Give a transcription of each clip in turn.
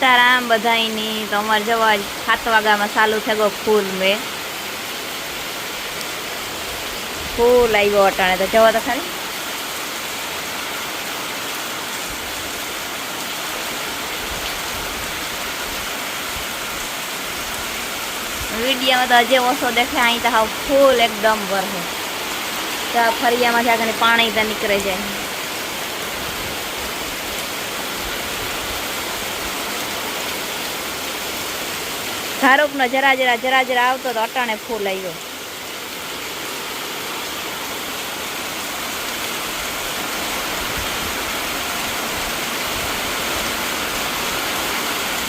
સીતારામ બધાની તો અમારે જવા સાત વાગ્યામાં ચાલુ થઈ ગયો ફૂલ મેં. ફૂલ આવ્યો અટાણે તો જવા તો ખાલી વિડીયામાં તો હજે ઓછો દેખાય, અહીં તો હાવ ફૂલ એકદમ ભરે ત્યાં ફરિયામાંથી આગળ પાણી તો નીકળે જાય. ધારોકનો જરા જરા જરા જરા આવતો તો અટાણે ફૂલ આવ્યો.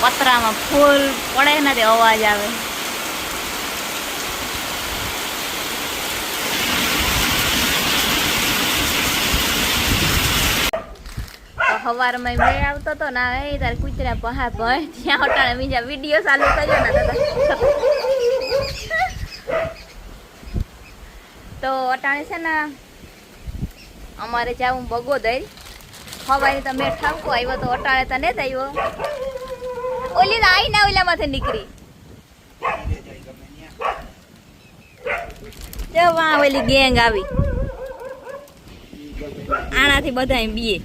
પતરામાં ફૂલ પડે ને તે અવાજ આવે. તો સવારમાં મેળ આવતો તો ને એ તારે કૂતરા પહા ભય ત્યાં અટાણે બીજા વીડિયો ચાલુ કર્યો ને તો અટાણે છે ને અમારે જાવું બગોદર હવાની તો મેં ઠાવકો આવ્યો તો અટાણે તો નહીં આવ્યો ઓલી આઈ ના ઓલામાંથી નીકળી. જો વાં ઓલી ગેંગ આવી. આનાથી બધા બીએ.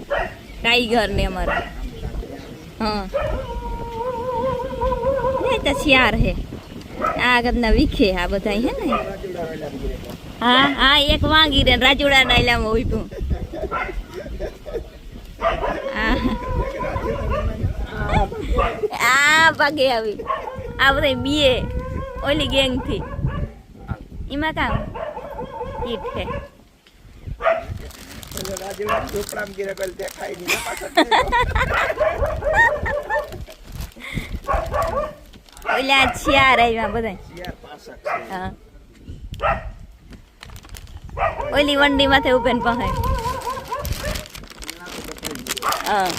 ટાઈગર ને અમારા. હા. એ તો શિયાર હે. આગળના વિખે આ બધા હે ને. હા હા, એક વાંગી રે રાજુડા નાયલામાં ઉભું. આ ભાગે આવી. આ બધા બીએ ઓલી ગેંગથી એમાં કામ? ઈટ છે ઝોપડામાં ગીરે કોઈ દેખાય નહીં ને પાછળ ઓલા શિયાર આવ્યા બધા ઓલી વંડી માથે ઉભેન પહાય હા.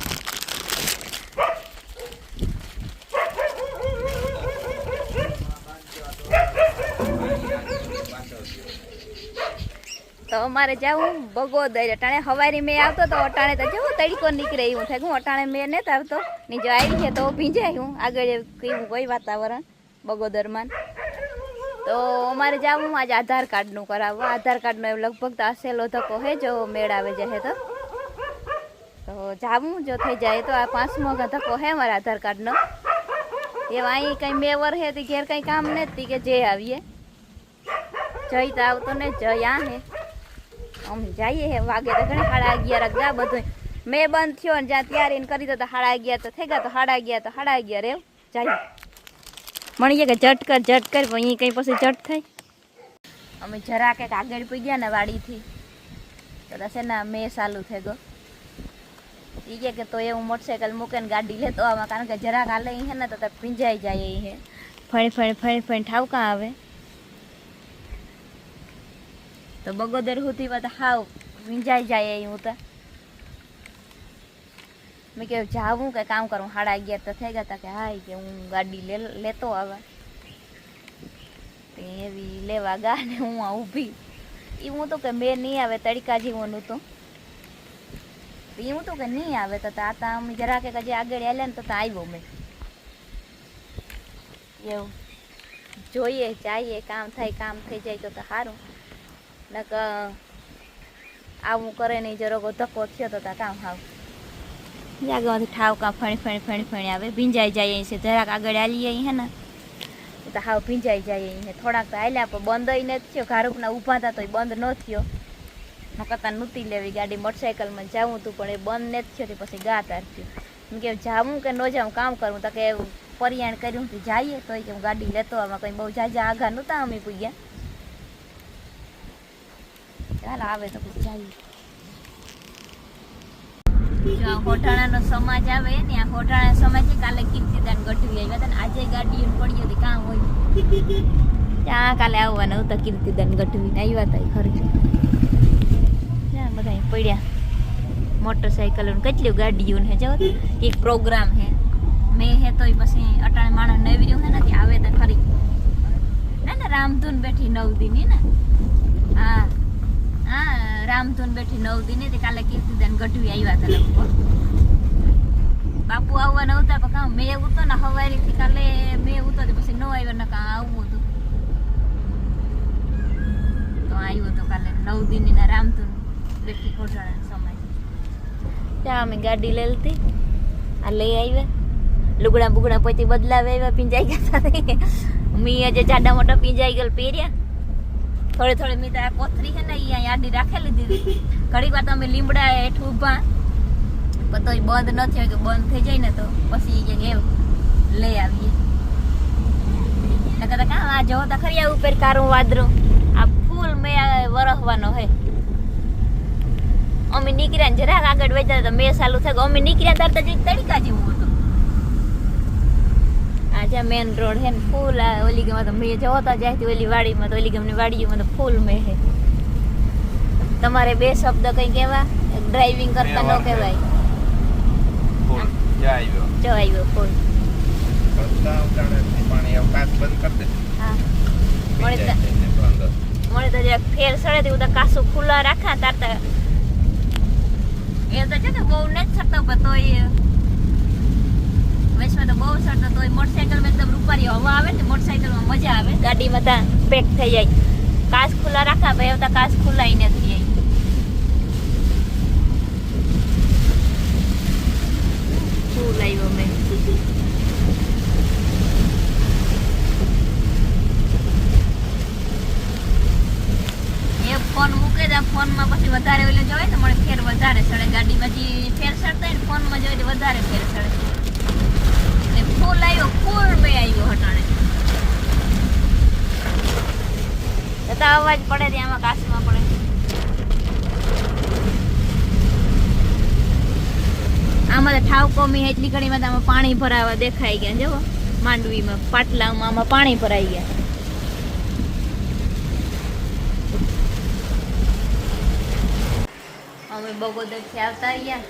તો અમારે જાવું બગોદર અટાણે હવારી મેં આવતો તો અટાણે તો જવું તડકો નીકળે એવું થાય. હું અટાણે મેં નથી આવતો, ની જો આવી છે તો ભીંજાય હું. આગળ કેવું કોઈ વાતાવરણ, બગોદરમાં. તો અમારે જવું આજે આધાર કાર્ડનું કરાવવું. આધાર કાર્ડનો લગભગ તો આસેલો ધક્કો હે, જો મેળ આવે જશે તો. તો જાવું જો થઈ જાય તો આ પાંચમો ધક્કો હે મારા આધાર કાર્ડનો. એવા અહીં કંઈ મેવર હે તે ઘેર કંઈ કામ નથી કે જે આવીએ. જઈ તો આવતો ને જયા હે. આમ જઈએ હે, વાગે તો ઘણા સાડા અગિયાર ગા બધું મેં બંધ થયો ને જ્યાં તૈયારી ને કરી દો તો સાડા અગિયાર તો થઈ ગયા, તો સાડા અગિયાર, તો સાડા અગિયાર, એમ? જઈએ. મળીએ કે ઝટ કર ઝટ કર, પણ અહીં કંઈ પછી ઝટ થાય? અમે જરા કંઈક આગળ પી ગયા ને વાડીથી. તો દસે ના મેં ચાલુ થઈ ગયો. એ કે કે તો એવું મોટરસાઇકલ મૂકે ને ગાડી લેતો આમાં, કારણ કે જરાક હાલે અહીં હે ને તો તે ભીંજાઈ જાય અહીં હે. ફણી ફણી ફણી ફણી, ઠાવકા આવે. તો બગોદર સુધી તો હાવ ભીંજાઈ જાય અહીં હું તો. મેં કહ્યું જાવું કે કામ કરું? સાડા અગિયાર તો થઈ ગયા તા કે હાય કે હું ગાડી લે, લેતો આવે. તે એવી લેવા ગા ને હું આ ઊભી. એ હું તો કે મેં નહીં આવે, તડકા જેવું તો એ હું તો કે નહીં આવે, તો આ તા અમે જરા કે હજી આગળ આલ્યા ને તો તા આવ્યો મેં. એવું. જોઈએ, જઈએ, કામ થાય, કામ થઈ જાય તો તો સારું. નક આવું કરે નહીં જરાકો ધક્કો થયો તો કામ હાવ. જાગમાંથી ઠાવકા ફણી ફણી ફણી ફણી આવે. ભીંજાઈ જાય છે. જરાક આગળ હાલી હે ને. તો હાવ ભીંજાઈ જાય અહીં થોડાક તો હાલ્યા પણ બંધ નથી થયો. ઘારૂકના ઊભા હતા તો બંધ ન થયો. નકરતા નહોતી લેવી. ગાડી મોટરસાઇકલમાં જાવું હતું પણ એ બંધ નથી થયો. પછી ગા તારતી કે જાવું કે ન જાઉં, કામ કરું. તો કે પરિયાણ કર્યું કે જઈએ. તો કે હું ગાડી લેતો આમાં કંઈ બહુ જાજા આઘા નહોતા અમે પૂગ્યા. ચાલ આવે તો પછી જઈએ જો આ હોટાણાનો સમાજ આવે ને, આ હોટાણા સમાજ કાલે કીર્તિદાન ગઢવી આવ્યા હતા ને, આજે ગાડીઓ પડી હતી કામ હોય. ત્યાં કાલે આવવાના હતા કીર્તિદાન ગઢવીને આવ્યા હતા ખરી ત્યાં બધા પડ્યા. મોટરસાઇકલો કેટલી ગાડીઓ ને એક પ્રોગ્રામ હે. મેં હે તો પછી અટાણે માણસ નવી રહ્યું હે નથી આવે તો ખરી. ના ના, રામધૂન બેઠી નવ દિની ને. હા. હા રામધૂન બેઠી નવ દિને તે કાલે કીર્તિદાન ગઢવી આવ્યા હતા લોકો બાપુ આવવાના હતા પણ કાં મેં ઉતો ને હવારીથી કાલે મેં ઉતો તો પછી ન આવ્યો ને કાં આવવું હતું. તો આવ્યો તો કાલે નવ દિનના રામધૂન બેઠી ખોટાણા સમય. ત્યાં અમે ગાડી લઈ લીધી. આ લઈ આવ્યા. લુગડા બુગડા પછી બદલાવે આવ્યા પીંજાઈ ગયા હતા. મી આજે જાડા મોટા પીંજાઈ ગયેલ પહેર્યા. થોડી થોડી મિત્ર તો આ કોથરી છે ને અહીંયા આડી રાખેલી દીધી. ઘડીક વાર તમે લીમડા હેઠ ઊભા પણ તોય બંધ ન થયો કે બંધ થઈ જાય ને તો પછી કે એમ લઈ આવીએ. નકર તો કાં, આ જો તો ખરી આ ઉપર કારું વાદરું. આ ફૂલ મેં વરસવાનો હે. અમે નીકળ્યા જરાક આગળ વેચતા તો મેં સાલું થાય અમે નીકળ્યા ત્યારે તો તડકા જેવું હતું. આ જ્યાં મેન રોડ હે ને ફૂલ આ ઓલી ગમાં તો મેં જોતા જાય ઓલી વાડીમાં તો ઓલી ગમની વાડીમાં તો ફૂલ મેં હે તમારે બે શબ્દ કઈ કહેવા? ડ્રાઇવિંગ કરતા ન કહેવાય. આવ્યો જો આવ્યો ફૂલ. પાણી કાચ બંધ કરી દે. હા. મળે તો જરાક ફેર સડે તો કાસું ખુલ્લા રાખા તારતા એ તો છે કે બહુ નથી થતો પણ તોય વચમાં તો સરતો તોય મોટરસાઇકલમાં એકદમ રૂપારી હવા આવે ને મોટરસાઇકલમાં મજા આવે. ગાડી બધા પેક થઈ જાય. કાચ ખુલ્લા રાખા ભાઈ આવતા કાચ ખુલ્લાઈ નથી ફૂલ આવ્યો મેં? ફોન મૂકે પછી વધારે ઓલે જોવે તો મને ફેર વધારે સડે ગાડીમાં જે ફેર સડતા હોય ને ફોનમાં જોઈએ વધારે ફેર સડે ને ફૂલ આવ્યો ફૂલ મેં આવ્યો હટાણે? તો અવાજ પડે ત્યાં આમાં કાચમાં પડે. આમાં તો ઠાવ કોમી એટલી ઘણીમાં તો આમાં પાણી ભરાવા દેખાઈ ગયા જુઓ માંડવીમાં, પાટલામાં આમાં પાણી ભરાઈ ગયા. અમે બગોદરથી આવતા આવ્યા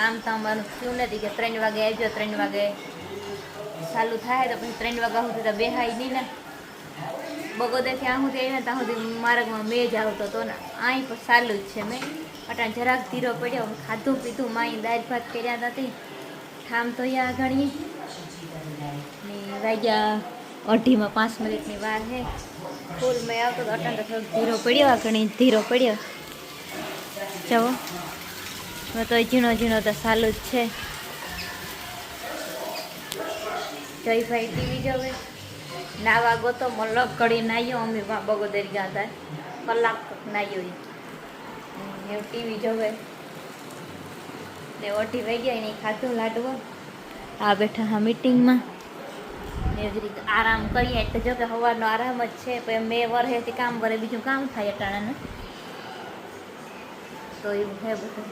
કામ તો અમારું થયું નથી કે ત્રણ વાગે આવજો ત્રણ વાગે ચાલુ થાય તો પછી ત્રણ વાગ્યા સુધી તો બેહાય નહીં ને. બગોદરથી ત્યાં સુધી આવીને ત્યાં સુધી માર્ગમાં મેજ આવતો હતો ને. અહીં પણ ચાલુ જ છે મેં. અટાણ જરાક ધીરો પડ્યો. ખાધું પીધું માઈ દાળ ભાત કર્યા નથી ઠામ ધોયા ઘણી ને વાગ્યા અઢીમાં પાંચ મિનિટની વાર છે ફૂલ મેં આવતો તો અટાણ તો થોડોક ધીરો પડ્યો, આ ઘણી ધીરો પડ્યો. જવો મેં તો ઝીણો ઝીણો તો ચાલુ જ છે. જયભાઈ ટીવી જોવે નાવા ગોતો મલક કડી નાયો અમે વા બગોદર ગયા હતા. કલાક નાયો એ ટીવી જોવે ને વહી ગયા, એને ખાધું લાડવો. આ બેઠા હા મીટિંગમાં. એવી આરામ કરીએ તો જો કે સવારનો આરામ જ છે પછી મેં વરહેથી કામ કરે બીજું કામ થાય અટાણાને. તો એવું છે બધું.